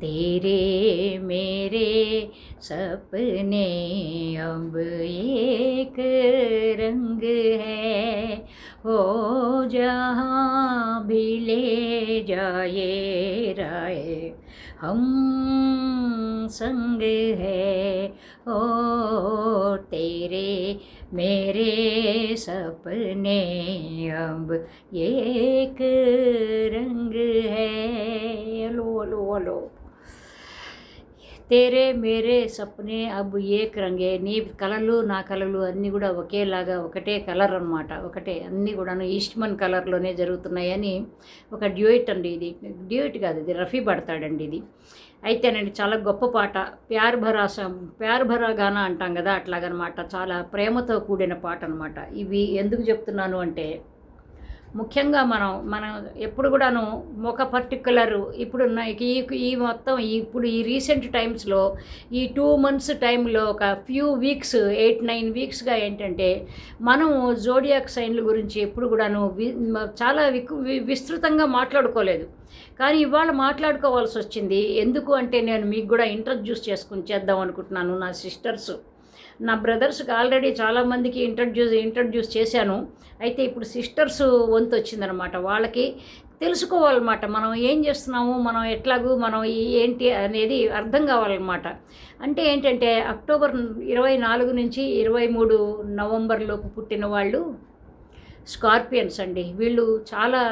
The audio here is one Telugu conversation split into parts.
तेरे मेरे सपने अब एक रंग है। हो जहाँ भी ले जाए राय हम संग है। ओ तेरे मेरे सपने अब एक रंग है। लो लो लो। తేరే మేరే సప్నే అబ్బు ఏక్ రంగే. నీ కలలు నా కలలు అన్నీ కూడా ఒకేలాగా ఒకటే కలర్ అనమాట ఒకటే. అన్నీ కూడాను ఈస్ట్మన్ కలర్లోనే జరుగుతున్నాయని ఒక డ్యూయిట్ అండి ఇది. డ్యూయిట్ కాదు ఇది. రఫీ పడతాడండి ఇది. అయితేనండి చాలా గొప్ప పాట. ప్యార్ భరా ప్యార్ భరా గానా అంటాం కదా అట్లాగనమాట. చాలా ప్రేమతో కూడిన పాట అనమాట ఇవి ఎందుకు చెప్తున్నాను అంటే ముఖ్యంగా మనం మనం ఎప్పుడు కూడాను ఒక పర్టిక్యులర్ ఇప్పుడున్న ఈ ఈ మొత్తం ఇప్పుడు ఈ రీసెంట్ టైమ్స్లో ఈ టూ మంత్స్ టైంలో ఒక ఫ్యూ వీక్స్ ఎయిట్ నైన్ వీక్స్గా ఏంటంటే మనం జోడియాక్ సైన్ల గురించి ఎప్పుడు కూడాను చాలా వి- విస్తృతంగా మాట్లాడుకోలేదు. కానీ ఇవాళ మాట్లాడుకోవాల్సి వచ్చింది ఎందుకు అంటే నేను మీకు కూడా ఇంట్రడ్యూస్ చేసుకుని చేద్దాం అనుకుంటున్నాను నా సిస్టర్స్. నా బ్రదర్స్కి ఆల్రెడీ చాలామందికి ఇంట్రడ్యూస్ ఇంట్రడ్యూస్ చేశాను. అయితే ఇప్పుడు సిస్టర్స్ వంతు వచ్చిందనమాట వాళ్ళకి తెలుసుకోవాలన్నమాట. మనం ఏం చేస్తున్నాము? మనం ఎట్లాగూ మనం ఏంటి అనేది అర్థం కావాలన్నమాట. అంటే ఏంటంటే అక్టోబర్ ఇరవై నాలుగు నుంచి ఇరవై మూడు నవంబర్లోపు పుట్టిన వాళ్ళు స్కార్పియన్స్ అండి. వీళ్ళు చాలా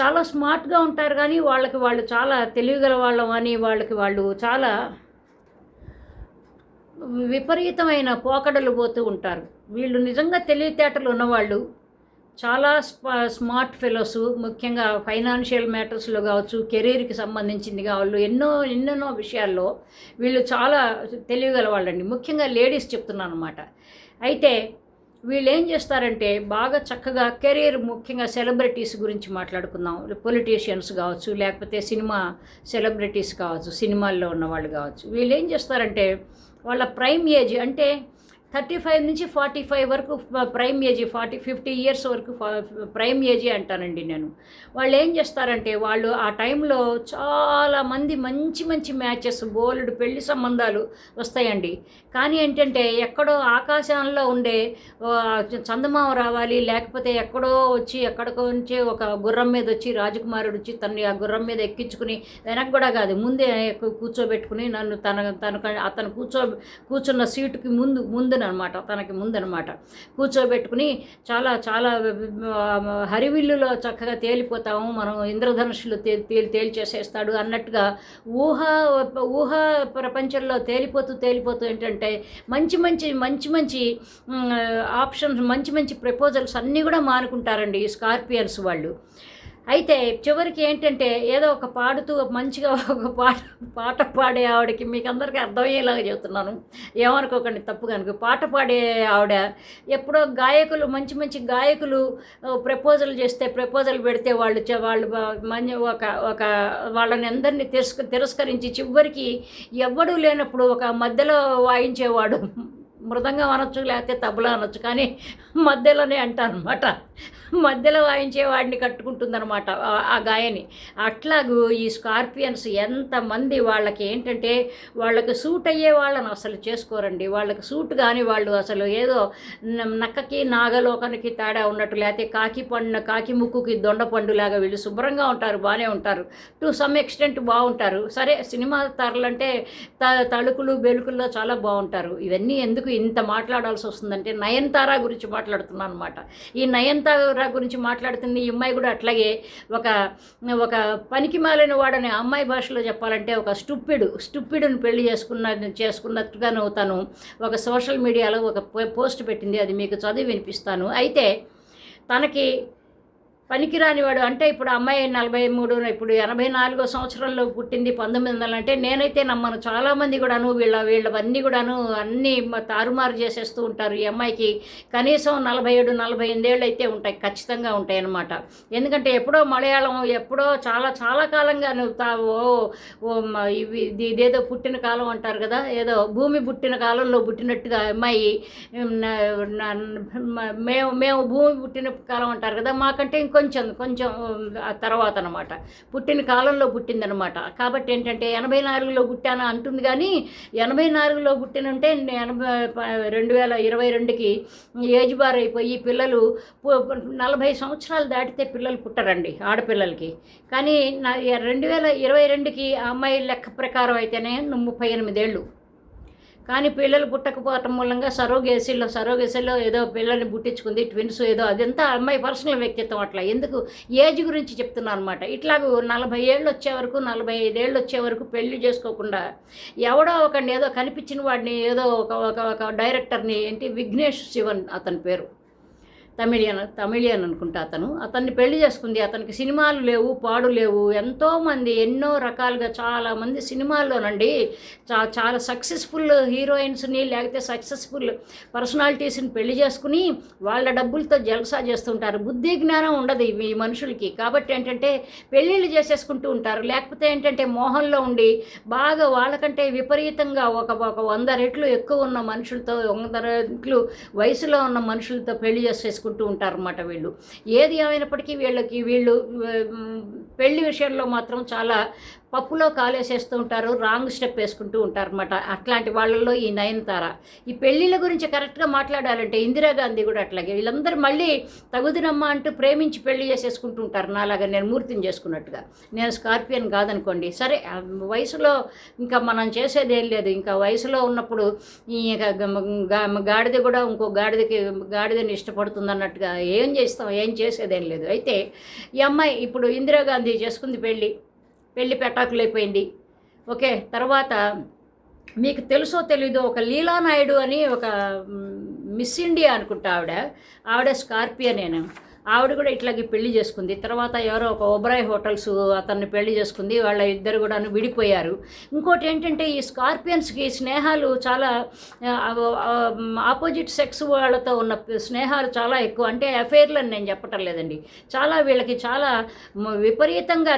చాలా స్మార్ట్గా ఉంటారు కానీ వాళ్ళకి వాళ్ళు చాలా తెలివిగల వాళ్ళం అని వాళ్ళకి వాళ్ళు చాలా విపరీతమైన పోకడలు పోతూ ఉంటారు. వీళ్ళు నిజంగా తెలివితేటలు ఉన్నవాళ్ళు చాలా స్పా స్మార్ట్ ఫెలోస్ ముఖ్యంగా ఫైనాన్షియల్ మ్యాటర్స్లో కావచ్చు కెరీర్కి సంబంధించింది కావచ్చు ఎన్నో ఎన్నెన్నో విషయాల్లో వీళ్ళు చాలా తెలివిగల వాళ్ళండి. ముఖ్యంగా లేడీస్ చెప్తున్నాను అనమాట అయితే వీళ్ళు ఏం చేస్తారంటే బాగా చక్కగా కెరీర్ ముఖ్యంగా సెలబ్రిటీస్ గురించి మాట్లాడుకుందాం. పొలిటీషియన్స్ కావచ్చు లేకపోతే సినిమా సెలబ్రిటీస్ కావచ్చు సినిమాల్లో ఉన్న వాళ్ళు కావచ్చు. వీళ్ళు ఏం చేస్తారంటే వాళ్ళ ప్రైమ్ ఏజ్ అంటే థర్టీ ఫైవ్ నుంచి ఫార్టీ ఫైవ్ వరకు prime age forty fifty years వరకు ప్రైమ్ ఏజీ అంటానండి నేను. వాళ్ళు ఏం చేస్తారంటే వాళ్ళు ఆ టైంలో చాలా మంది మంచి మంచి మ్యాచెస్ బోలెడు పెళ్ళి సంబంధాలు వస్తాయండి. కానీ ఏంటంటే ఎక్కడో ఆకాశంలో ఉండే చందమామ రావాలి లేకపోతే ఎక్కడో వచ్చి ఎక్కడికో నుంచి ఒక గుర్రం మీద వచ్చి రాజకుమారుడు వచ్చి తనని ఆ గుర్రం మీద ఎక్కించుకుని వెనక్కి కూడా కాదు ముందే కూర్చోబెట్టుకుని నన్ను తన తన అతను కూర్చో కూర్చున్న సీటుకి ముందు ముందున ముందునమాట తనకి ముందనమాట. కూర్చోబెట్టుకుని చాలా చాలా హరివిల్లులో చక్కగా తేలిపోతాము మనం ఇంద్రధనుషులు తే తేలి తేల్చేసేస్తాడు అన్నట్టుగా ఊహ ఊహ ప్రపంచంలో తేలిపోతూ తేలిపోతూ ఏంటంటే మంచి మంచి మంచి మంచి ఆప్షన్స్ మంచి మంచి ప్రపోజల్స్ అన్నీ కూడా మానుకుంటారండి ఈ స్కార్పియన్స్ వాళ్ళు. అయితే చివరికి ఏంటంటే ఏదో ఒక పాడుతూ మంచిగా ఒక పాట పాట పాడే ఆవిడకి మీకు అందరికీ అర్థమయ్యేలాగా చెబుతున్నాను. ఏమనుకోకండి తప్పుగా అనుకో. పాట పాడే ఆవిడ ఎప్పుడో గాయకులు మంచి మంచి గాయకులు ప్రపోజల్ చేస్తే ప్రపోజల్ పెడితే వాళ్ళు వాళ్ళు మంచి ఒక ఒక వాళ్ళని అందరినీ తిరస్క తిరస్కరించి చివరికి ఎవ్వడూ లేనప్పుడు ఒక మధ్యలో వాయించేవాడు. మృదంగం అనొచ్చు లేకపోతే తబలా అనొచ్చు కానీ మధ్యలోనే అంటాను అనమాట మధ్యలో వాయించే వాడిని కట్టుకుంటుందన్నమాట ఆ- గాయని. అట్లాగూ ఈ స్కార్పియన్స్ ఎంతమంది వాళ్ళకి ఏంటంటే వాళ్ళకి సూట్ అయ్యే వాళ్ళని అసలు చేసుకోరండి. వాళ్ళకి సూట్ కాని వాళ్ళు అసలు ఏదో నక్కకి నాగలోకానికి తేడా ఉన్నట్టు లేకపోతే కాకి పండు కాకి ముక్కుకి దొండ పండులాగా వీళ్ళు శుభ్రంగా ఉంటారు బాగానే ఉంటారు. టు సమ్ ఎక్స్టెంట్ బాగుంటారు సరే సినిమా తరలంటే త తళుకులు బెలుకుల్లో చాలా బాగుంటారు ఇవన్నీ ఎందుకు ఇంత మాట్లాడాల్సి వస్తుందంటే నయనతార గురించి మాట్లాడుతున్నాను అనమాట ఈ నయనతార గురించి మాట్లాడుతుంది. ఈ అమ్మాయి కూడా అట్లాగే ఒక ఒక పనికి మాలిన వాడని అమ్మాయి భాషలో చెప్పాలంటే ఒక స్టూపిడ్ స్టూపిడ్ని పెళ్ళి చేసుకున్న చేసుకున్నట్టుగాను తను ఒక సోషల్ మీడియాలో ఒక పో- పోస్ట్ పెట్టింది. అది మీకు చదివి వినిపిస్తాను. అయితే తనకి పనికిరానివాడు. అంటే ఇప్పుడు అమ్మాయి నలభై మూడు ఇప్పుడు ఎనభై నాలుగో సంవత్సరంలో పుట్టింది పంతొమ్మిది వందలు. అంటే నేనైతే నమ్మను. చాలామంది కూడాను వీళ్ళ వీళ్ళవన్నీ కూడాను అన్నీ తారుమారు చేసేస్తూ ఉంటారు ఈ అమ్మాయికి. కనీసం నలభై ఏడు నలభై ఎనిమిదేళ్ళు అయితే ఉంటాయి. ఖచ్చితంగా ఉంటాయి అన్నమాట. ఎందుకంటే ఎప్పుడో మలయాళం ఎప్పుడో చాలా చాలా కాలంగా నువ్వు ఓ ఇవి ఇది- ఇదేదో పుట్టిన కాలం అంటారు కదా. ఏదో భూమి పుట్టిన కాలంలో పుట్టినట్టుగా అమ్మాయి మేము మేము భూమి పుట్టిన కాలం అంటారు కదా. మాకంటే ఇంకో ఇంకొంచెం కొంచెం తర్వాత అనమాట పుట్టిన కాలంలో పుట్టిందనమాట. కాబట్టి ఏంటంటే ఎనభై నాలుగులో పుట్టాను అంటుంది కానీ ఎనభై నాలుగులో పుట్టినంటే ఎనభై రెండు వేల ఇరవై రెండుకి ఏజ్ బార్ అయిపోయి పిల్లలు నలభై సంవత్సరాలు దాటితే పిల్లలు పుట్టరండి ఆడపిల్లలకి. కానీ నా రెండు వేల ఇరవై రెండుకి అమ్మాయి లెక్క ప్రకారం అయితేనే ముప్పై ఎనిమిదేళ్ళు. కానీ పిల్లలు పుట్టకపోవటం మూలంగా సరోగేసీలో సరోగేసీలో ఏదో పిల్లల్ని పుట్టించుకుంది ట్విన్స్ ఏదో అదంతా అమ్మాయి పర్సనల్ వ్యక్తిత్వం అట్లా. ఎందుకు? ఏజ్ గురించి చెప్తున్నాను అనమాట ఇట్లాగూ నలభై ఏళ్ళు వచ్చే వరకు నలభై ఐదేళ్ళు వచ్చే వరకు పెళ్ళి చేసుకోకుండా ఎవడో ఒక ఏదో కనిపించిన వాడిని ఏదో ఒక ఒక ఒక డైరెక్టర్ని ఏంటి విఘ్నేష్ శివన్ అతని పేరు. తమిళియన్ తమిళియన్ అనుకుంటా అతను. అతన్ని పెళ్ళి చేసుకుంది. అతనికి సినిమాలు లేవు పాడు లేవు. ఎంతోమంది ఎన్నో రకాలుగా చాలామంది సినిమాల్లోనండి చా చాలా సక్సెస్ఫుల్ హీరోయిన్స్ని లేకపోతే సక్సెస్ఫుల్ పర్సనాలిటీస్ని పెళ్ళి చేసుకుని వాళ్ళ డబ్బులతో జల్సా చేస్తుంటారు. బుద్ధి జ్ఞానం ఉండదు ఈ మనుషులకి. కాబట్టి ఏంటంటే పెళ్ళిళ్ళు చేసేసుకుంటూ ఉంటారు. లేకపోతే ఏంటంటే మోహంలో ఉండి బాగా వాళ్ళకంటే విపరీతంగా ఒక ఒక వంద రెట్లు ఎక్కువ ఉన్న మనుషులతో వంద రెట్లు వయసులో ఉన్న మనుషులతో పెళ్ళి చేసేసుకుంటారు. ఉంటారు అన్నమాట వీళ్ళు. ఏది ఏమైనప్పటికీ వీళ్ళకి వీళ్ళు పెళ్ళి విషయంలో మాత్రం చాలా పప్పులో కాలేసేస్తూ ఉంటారు రాంగ్ స్టెప్ వేసుకుంటూ ఉంటారు అనమాట అట్లాంటి వాళ్ళల్లో ఈ నయనతార. ఈ పెళ్ళిళ్ళ గురించి కరెక్ట్గా మాట్లాడాలంటే ఇందిరాగాంధీ కూడా అట్లాగే. వీళ్ళందరూ మళ్ళీ తగుదినమ్మ అంటూ ప్రేమించి పెళ్ళి చేసేసుకుంటూ ఉంటారు. నాలాగా నేను మూర్తిని చేసుకున్నట్టుగా. నేను స్కార్పియన్ కాదనుకోండి. సరే వయసులో ఇంకా మనం చేసేది ఏం లేదు. ఇంకా వయసులో ఉన్నప్పుడు ఈ గాడిద కూడా ఇంకో గాడిదకి గాడిదని ఇష్టపడుతుంది అన్నట్టుగా ఏం చేస్తాం? ఏం చేసేదేం లేదు. అయితే ఈ అమ్మాయి ఇప్పుడు ఇందిరాగాంధీ చేసుకుంది పెళ్ళి. పెళ్ళి పెటాకులైపోయింది. ఓకే తర్వాత మీకు తెలుసో తెలీదో ఒక లీలానాయుడు అని ఒక మిస్ ఇండియా అనుకుంటా ఆవిడ. ఆవిడ స్కార్పియో నేను ఆవిడ కూడా ఇట్లాగే పెళ్ళి చేసుకుంది. తర్వాత ఎవరో ఒక ఒబ్రాయ్ హోటల్స్ అతన్ని పెళ్ళి చేసుకుంది. వాళ్ళ ఇద్దరు కూడా విడిపోయారు. ఇంకోటి ఏంటంటే ఈ స్కార్పియన్స్కి స్నేహాలు చాలా ఆపోజిట్ సెక్స్ వాళ్ళతో ఉన్న స్నేహాలు చాలా ఎక్కువ. అంటే అఫైర్లని నేను చెప్పటం లేదండి. చాలా వీళ్ళకి చాలా విపరీతంగా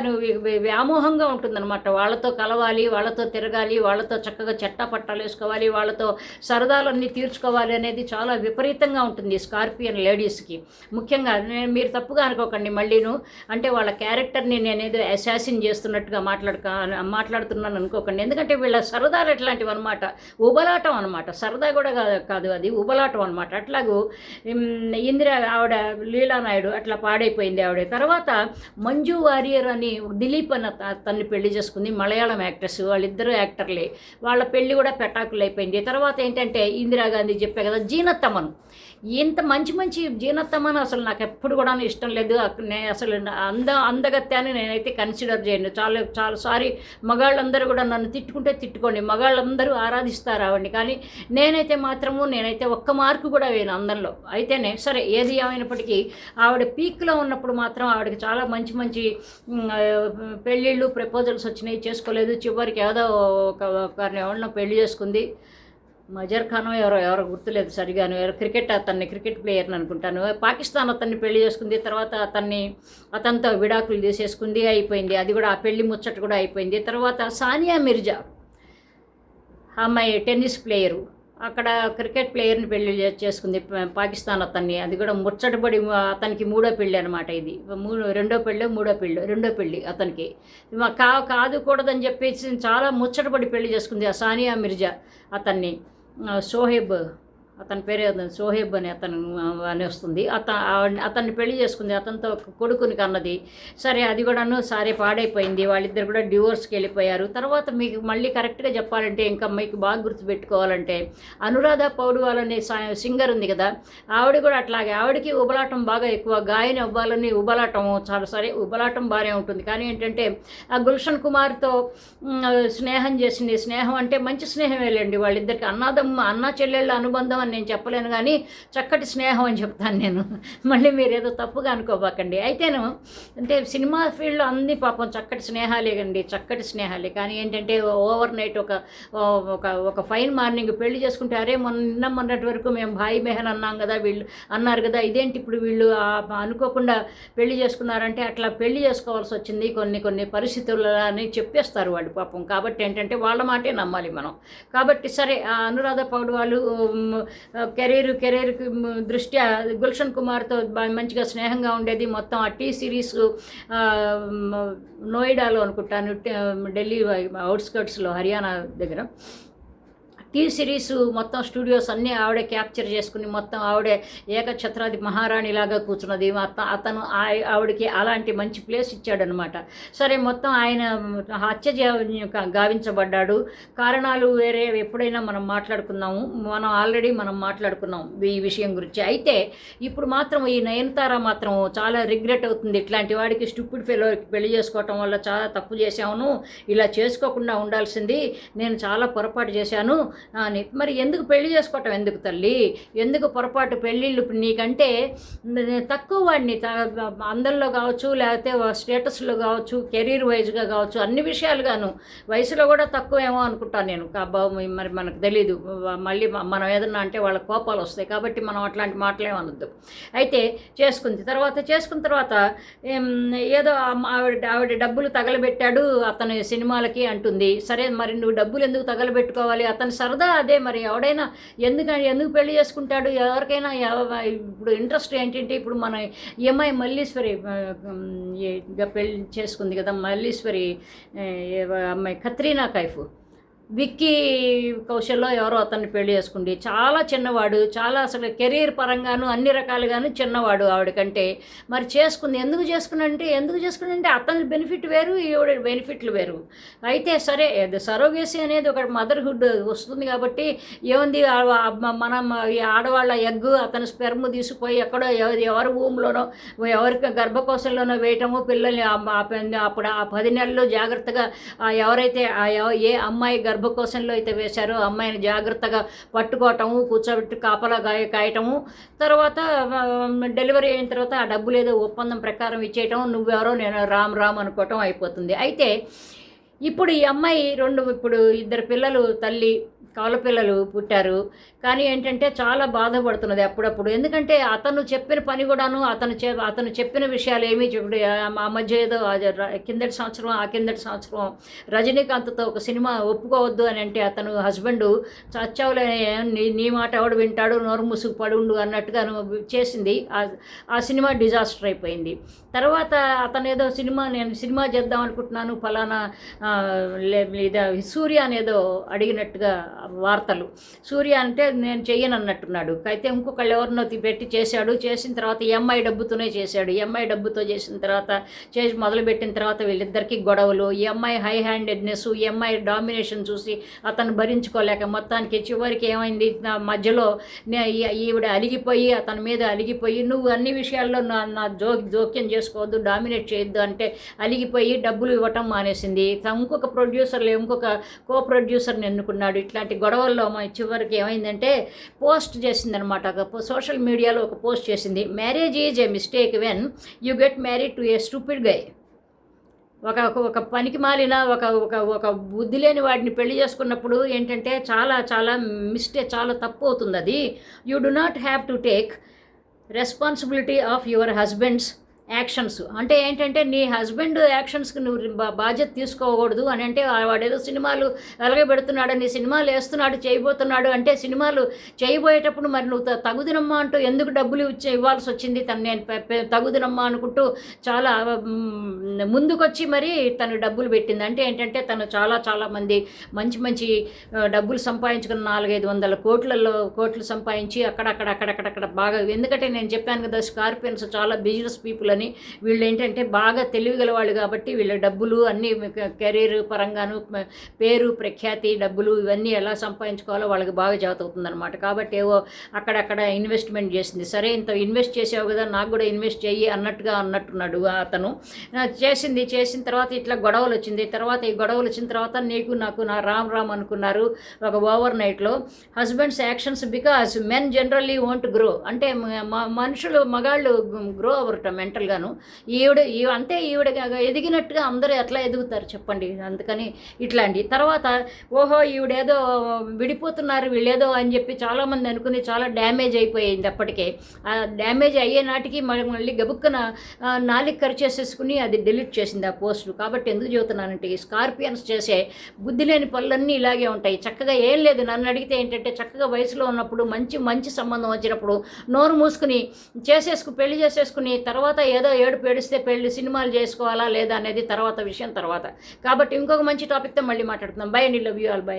వ్యామోహంగా ఉంటుందన్నమాట. వాళ్ళతో కలవాలి వాళ్ళతో తిరగాలి వాళ్ళతో చక్కగా చెట్ట పట్టాలు వేసుకోవాలి వాళ్ళతో సరదాలన్నీ తీర్చుకోవాలి అనేది చాలా విపరీతంగా ఉంటుంది స్కార్పియన్ లేడీస్కి. ముఖ్యంగా నేను మీరు తప్పుగా అనుకోకండి మళ్ళీను అంటే వాళ్ళ క్యారెక్టర్ని నేనేదో అసాసిన్ చేస్తున్నట్టుగా మాట్లాడుక మాట్లాడుతున్నాను అనుకోకండి. ఎందుకంటే వీళ్ళ సరదాలు ఎట్లాంటివి అనమాట ఉబలాటం అనమాట సరదా కూడా కాదు కాదు అది ఉబలాటం అనమాట అట్లాగూ ఇందిరా ఆవిడ లీలానాయుడు అట్లా పాడైపోయింది ఆవిడ. తర్వాత మంజు వారియర్ అని దిలీప్ అని తన్ని పెళ్ళి చేసుకుంది మలయాళం యాక్ట్రెస్. వాళ్ళిద్దరూ యాక్టర్లే. వాళ్ళ పెళ్ళి కూడా పెటాకులు అయిపోయింది తర్వాత ఏంటంటే ఇందిరాగాంధీ చెప్పే కదా జీనత్తమను. ఇంత మంచి మంచి జీనత్తమన్ అసలు నాకు ఎప్పుడు కూడా ఇష్టం లేదు. నేను అసలు అంద అందగత్యాన్ని నేనైతే కన్సిడర్ చేయను. చాలా చాలా సారీ. మగాళ్ళందరూ కూడా నన్ను తిట్టుకుంటే తిట్టుకోండి. మగాళ్ళందరూ ఆరాధిస్తారు అవండి కానీ నేనైతే మాత్రము నేనైతే ఒక్క మార్కు కూడా వేయను అందంలో అయితేనే సరే ఏది ఏమైనప్పటికీ ఆవిడ పీక్లో ఉన్నప్పుడు మాత్రం ఆవిడకి చాలా మంచి మంచి పెళ్ళిళ్ళు ప్రపోజల్స్ వచ్చినాయి. చేసుకోలేదు. చివరికి ఏదో ఒక ఒకరిని ఎవరినో పెళ్ళి చేసుకుంది. మజర్ ఖాన్ ఎవరో ఎవరో గుర్తులేదు సరిగాను ఎవరో క్రికెట్ అతన్ని క్రికెట్ ప్లేయర్ని అనుకుంటాను. పాకిస్తాన్ అతన్ని పెళ్ళి చేసుకుంది తర్వాత అతన్ని అతనితో విడాకులు తీసేసుకుంది అయిపోయింది. అది కూడా ఆ పెళ్ళి ముచ్చట కూడా అయిపోయింది. తర్వాత సానియా మిర్జా అమ్మాయి టెన్నిస్ ప్లేయరు. అక్కడ క్రికెట్ ప్లేయర్ని పెళ్ళి చేసుకుంది పాకిస్తాన్ అతన్ని. అది కూడా ముచ్చటపడి అతనికి మూడో పెళ్ళి అనమాట ఇది. మూడో రెండో పెళ్ళి మూడో పెళ్ళి రెండో పెళ్ళి అతనికి. కా కాదు కూడదని చెప్పేసి చాలా ముచ్చటపడి పెళ్ళి చేసుకుంది ఆ సానియా మిర్జా అతన్ని. ఆ, సోహెబ్ అతని పేరే సోహేబ్ సోహెబ్ అని అతను అని వస్తుంది. అత ఆ- అతన్ని పెళ్ళి చేసుకుంది అతనితో ఒక కొడుకుని కన్నది. సరే అది కూడాను సరే పాడైపోయింది. వాళ్ళిద్దరు కూడా డివోర్స్కి వెళ్ళిపోయారు. తర్వాత మీకు మళ్ళీ కరెక్ట్గా చెప్పాలంటే ఇంకా మీకు బాగా గుర్తుపెట్టుకోవాలంటే అనురాధ పౌడ్వాల్ అనే సింగర్ ఉంది కదా ఆవిడ కూడా అట్లాగే. ఆవిడకి ఉబలాటం బాగా ఎక్కువ. గాయని అవ్వాలని ఉబలాటం చాలా సరే ఉబలాటం బాగానే ఉంటుంది. కానీ ఏంటంటే ఆ గుల్షన్ కుమార్తో స్నేహం చేసింది. స్నేహం అంటే మంచి స్నేహం వెళ్ళండి వాళ్ళిద్దరికి అన్నాదమ్మ అన్నా చెల్లెళ్ళ అనుబంధం అని నేను చెప్పలేను కానీ చక్కటి స్నేహం అని చెప్తాను నేను. మళ్ళీ మీరు ఏదో తప్పుగా అనుకోబాకండి. అయితేను అంటే సినిమా ఫీల్డ్లో అన్ని పాపం చక్కటి స్నేహాలే అండి చక్కటి స్నేహాలే. కానీ ఏంటంటే ఓవర్ నైట్ ఒక ఒక ఒక ఫైన్ మార్నింగ్ పెళ్ళి చేసుకుంటే అరే మొన్న నిన్న మొన్నటి వరకు మేము భాయి బెహన్ అన్నాం కదా వీళ్ళు అన్నారు కదా ఇదేంటి ఇప్పుడు వీళ్ళు అనుకోకుండా పెళ్ళి చేసుకున్నారంటే అట్లా పెళ్ళి చేసుకోవాల్సి వచ్చింది కొన్ని కొన్ని పరిస్థితులు అని చెప్పేస్తారు వాళ్ళు పాపం. కాబట్టి ఏంటంటే వాళ్ళ మాటే నమ్మాలి మనం. కాబట్టి సరే అనురాధ పౌడ్ వాళ్ళు కెరీర్ కెరీర్ దృష్ట్యా గుల్షన్ కుమార్తో మంచిగా స్నేహంగా ఉండేది మొత్తం ఆ టీ సిరీస్ నోయిడాలో అనుకుంటాను ఢిల్లీ అవుట్స్కర్ట్స్లో హర్యానా దగ్గర. టీ సిరీస్ మొత్తం స్టూడియోస్ అన్నీ ఆవిడే క్యాప్చర్ చేసుకుని మొత్తం ఆవిడే ఏకఛత్రాది మహారాణిలాగా కూర్చున్నది. అతను ఆవిడకి అలాంటి మంచి ప్లేస్ ఇచ్చాడనమాట సరే మొత్తం ఆయన హత్య గావించబడ్డాడు. కారణాలు వేరే ఎప్పుడైనా మనం మాట్లాడుకుందాము. మనం ఆల్రెడీ మనం మాట్లాడుకున్నాం ఈ విషయం గురించి. అయితే ఇప్పుడు మాత్రం ఈ నయనతార మాత్రం చాలా రిగ్రెట్ అవుతుంది. ఇట్లాంటి వాడికి స్టూపిడ్ ఫెలో పెళ్ళి చేసుకోవటం వల్ల చాలా తప్పు చేశాను. ఇలా చేసుకోకుండా ఉండాల్సింది. నేను చాలా పొరపాటు చేశాను. అని మరి ఎందుకు పెళ్ళి చేసుకోవటం ఎందుకు తల్లి? ఎందుకు పొరపాటు పెళ్ళిళ్ళు ఇప్పుడు నీకంటే తక్కువ వాడిని అందరిలో కావచ్చు లేకపోతే స్టేటస్లో కావచ్చు కెరీర్ వైజ్గా కావచ్చు అన్ని విషయాలుగాను. వయసులో కూడా తక్కువేమో అనుకుంటాను నేను. మరి మనకు తెలీదు. మళ్ళీ మనం ఏదన్నా అంటే వాళ్ళ కోపాలు వస్తాయి కాబట్టి మనం అట్లాంటి మాటలేమనొద్దు అయితే చేసుకుంది. తర్వాత చేసుకున్న తర్వాత ఏదో ఆవిడ ఆవిడ డబ్బులు తగలబెట్టాడు అతని సినిమాలకి అంటుంది. సరే మరి నువ్వు డబ్బులు ఎందుకు తగలబెట్టుకోవాలి? అతని సరదా అదే మరి. ఎవడైనా ఎందుకు ఎందుకు పెళ్ళి చేసుకుంటాడు? ఎవరికైనా ఇప్పుడు ఇంట్రెస్ట్ ఏంటంటే ఇప్పుడు మన ఎంఐ మల్లీశ్వరి పెళ్ళి చేసుకుంది కదా మల్లీశ్వరి అమ్మాయి కత్రీనా కైఫ్. విక్కీ కౌశల్లో ఎవరో అతన్ని పెళ్ళి చేసుకుంది. చాలా చిన్నవాడు చాలా అసలు కెరీర్ పరంగాను అన్ని రకాలుగాను చిన్నవాడు ఆవిడకంటే. మరి చేసుకుంది. ఎందుకు చేసుకున్నంటే ఎందుకు చేసుకున్నంటే అతని బెనిఫిట్ వేరు ఈవిడ బెనిఫిట్లు వేరు. అయితే సరే అది సరోగేసి అనేది ఒక మదర్హుడ్ వస్తుంది కాబట్టి ఏముంది? మనం ఈ ఆడవాళ్ళ ఎగ్గు అతని స్పెర్మ్ తీసుకుపోయి ఎక్కడో ఎవరి భూమిలోనో ఎవరికి గర్భకోశంలోనో వేయటము పిల్లల్ని అప్పుడు ఆ పది నెలలు జాగ్రత్తగా ఎవరైతే ఏ అమ్మాయి గర్భకోశంలో అయితే వేశారో. అమ్మాయిని జాగ్రత్తగా పట్టుకోవటము కూర్చోబెట్టి కాపలా గాయ కాయటము. తర్వాత డెలివరీ అయిన తర్వాత ఆ డబ్బులు ఏదో ఒప్పందం ప్రకారం ఇచ్చేయటం నువ్వెవరో నేను రామ్ రామ్ అనుకోవటం అయిపోతుంది. అయితే ఇప్పుడు ఈ అమ్మాయి రెండు ఇప్పుడు ఇద్దరు పిల్లలు తల్లి పిల్లలు పుట్టారు. కానీ ఏంటంటే చాలా బాధపడుతున్నది అప్పుడప్పుడు. ఎందుకంటే అతను చెప్పిన పని కూడాను అతను చె అతను చెప్పిన విషయాలు ఏమీ చెప్పడు. మా మధ్య ఏదో కిందటి సంవత్సరం ఆ కిందటి సంవత్సరం రజనీకాంత్తో ఒక సినిమా ఒప్పుకోవద్దు అని అంటే అతను హస్బెండ్ చచ్చావులే నీ నీ మాట ఎవడు వింటాడు? నోరు ముసుగు పడుండు అన్నట్టుగా చేసింది. ఆ- సినిమా డిజాస్టర్ అయిపోయింది. తర్వాత అతను ఏదో సినిమా నేను సినిమా చేద్దాం అనుకుంటున్నాను ఫలానా లేదా సూర్య అనేదో అడిగినట్టుగా వార్తలు. సూర్య అంటే నేను చెయ్యను అన్నట్టున్నాడు అయితే ఇంకొకళ్ళు ఎవరినో పెట్టి చేశాడు. చేసిన తర్వాత ఎంఐ డబ్బుతోనే చేశాడు. ఎంఐ డబ్బుతో చేసిన తర్వాత చేసి మొదలుపెట్టిన తర్వాత వీళ్ళిద్దరికీ గొడవలు. ఈ అమ్మాయి హై హ్యాండెడ్నెస్ ఈ అమ్మాయి డామినేషన్ చూసి అతను భరించుకోలేక మొత్తానికి చివరికి ఏమైంది? నా మధ్యలో నే- ఈవిడ అలిగిపోయి అతని మీద అలిగిపోయి నువ్వు అన్ని విషయాల్లో నా నా జో జోక్యం చేసుకోవద్దు డామినేట్ చేయొద్దు అంటే అలిగిపోయి డబ్బులు ఇవ్వటం మానేసింది. ఇంకొక ప్రొడ్యూసర్లు ఇంకొక కో ప్రొడ్యూసర్ని ఎన్నుకున్నాడు. ఇట్లాంటి గొడవల్లో మా చివరికి ఏమైందంటే పోస్ట్ చేసిందనమాట అనమాట సోషల్ మీడియాలో ఒక పోస్ట్ చేసింది marriage is a mistake when you get married to a stupid guy. ఒక ఒక- ఒక పనికి మాలిన ఒక ఒక ఒక బుద్ధి లేని వాడిని పెళ్ళి చేసుకున్నప్పుడు ఏంటంటే చాలా చాలా మిస్టేక్ చాలా తప్పు అవుతుంది అది. You do not have to take responsibility of your husband's actions. అంటే ఏంటంటే నీ హస్బెండ్ యాక్షన్స్కి నువ్వు బా- బాధ్యత తీసుకోకూడదు అని అంటే వాడేదో సినిమాలు వెలగబెడుతున్నాడు పెడుతున్నాడు నీ సినిమాలు వేస్తున్నాడు చేయబోతున్నాడు అంటే సినిమాలు చేయబోయేటప్పుడు మరి నువ్వు తగుదినమ్మా అంటూ ఎందుకు డబ్బులు ఇచ్చి ఇవ్వాల్సి వచ్చింది? తను నేను తగుదినమ్మా అనుకుంటూ చాలా ముందుకొచ్చి మరి తను డబ్బులు పెట్టింది. అంటే ఏంటంటే తను చాలా చాలా మంది మంచి మంచి డబ్బులు సంపాదించుకున్న నాలుగైదు వందల కోట్లలో కోట్లు సంపాదించి అక్కడక్కడ అక్కడక్కడక్కడ బాగా ఎందుకంటే నేను చెప్పాను కదా స్కార్పియన్స్ చాలా బిజినెస్ పీపుల్ అని వీళ్ళు ఏంటంటే బాగా తెలివిగల వాళ్ళు కాబట్టి వీళ్ళ డబ్బులు అన్నీ కెరీర్ పరంగాను పేరు ప్రఖ్యాతి డబ్బులు ఇవన్నీ ఎలా సంపాదించుకోవాలో వాళ్ళకి బాగా జాత అవుతుందన్నమాట కాబట్టి ఏవో అక్కడక్కడ ఇన్వెస్ట్మెంట్ చేసింది. సరే ఇంత ఇన్వెస్ట్ చేసావు కదా నాకు కూడా ఇన్వెస్ట్ చెయ్యి అన్నట్టుగా అన్నట్టున్నాడు అతను. చేసింది చేసిన తర్వాత ఇట్లా గొడవలు వచ్చింది. తర్వాత ఈ గొడవలు వచ్చిన తర్వాత నీకు నాకు నా రామ్ రామ్ అనుకున్నారు ఒక ఓవర్ నైట్లో. Husband's actions because men generally won't grow. అంటే మనుషులు మగాళ్ళు గ్రో అవ్వరట మెంటల్ గాను. ఈవిడ ఈ అంటే ఈవిడ ఎదిగినట్టుగా అందరూ ఎట్లా ఎదుగుతారు చెప్పండి. అందుకని ఇట్లాంటి. తర్వాత ఓహో ఈవిడేదో విడిపోతున్నారు వీళ్ళేదో అని చెప్పి చాలామంది అనుకుని చాలా డ్యామేజ్ అయిపోయింది అప్పటికే. ఆ డ్యామేజ్ అయ్యే నాటికి మళ్ళీ మళ్ళీ గబుక్కన ఆ, నాలిక ఖర్చేసేసుకుని అది డిలీట్ చేసింది ఆ పోస్టు కాబట్టి ఎందుకు చెబుతున్నానంటే ఈ స్కార్పియన్స్ చేసే బుద్ధి లేని పనులన్నీ ఇలాగే ఉంటాయి. చక్కగా ఏం లేదు. నన్ను అడిగితే ఏంటంటే చక్కగా వయసులో ఉన్నప్పుడు మంచి మంచి సంబంధం వచ్చినప్పుడు నోరు మూసుకుని చేసేసుకు పెళ్ళి చేసేసుకుని తర్వాత ఏదో ఏడు పేడిస్తే పెళ్ళి సినిమాలు చేసుకోవాలా లేదా అనేది తర్వాత విషయం తర్వాత. కాబట్టి ఇంకొక మంచి టాపిక్తో మళ్ళీ మాట్లాడుతున్నాం బై అండి. Love you all by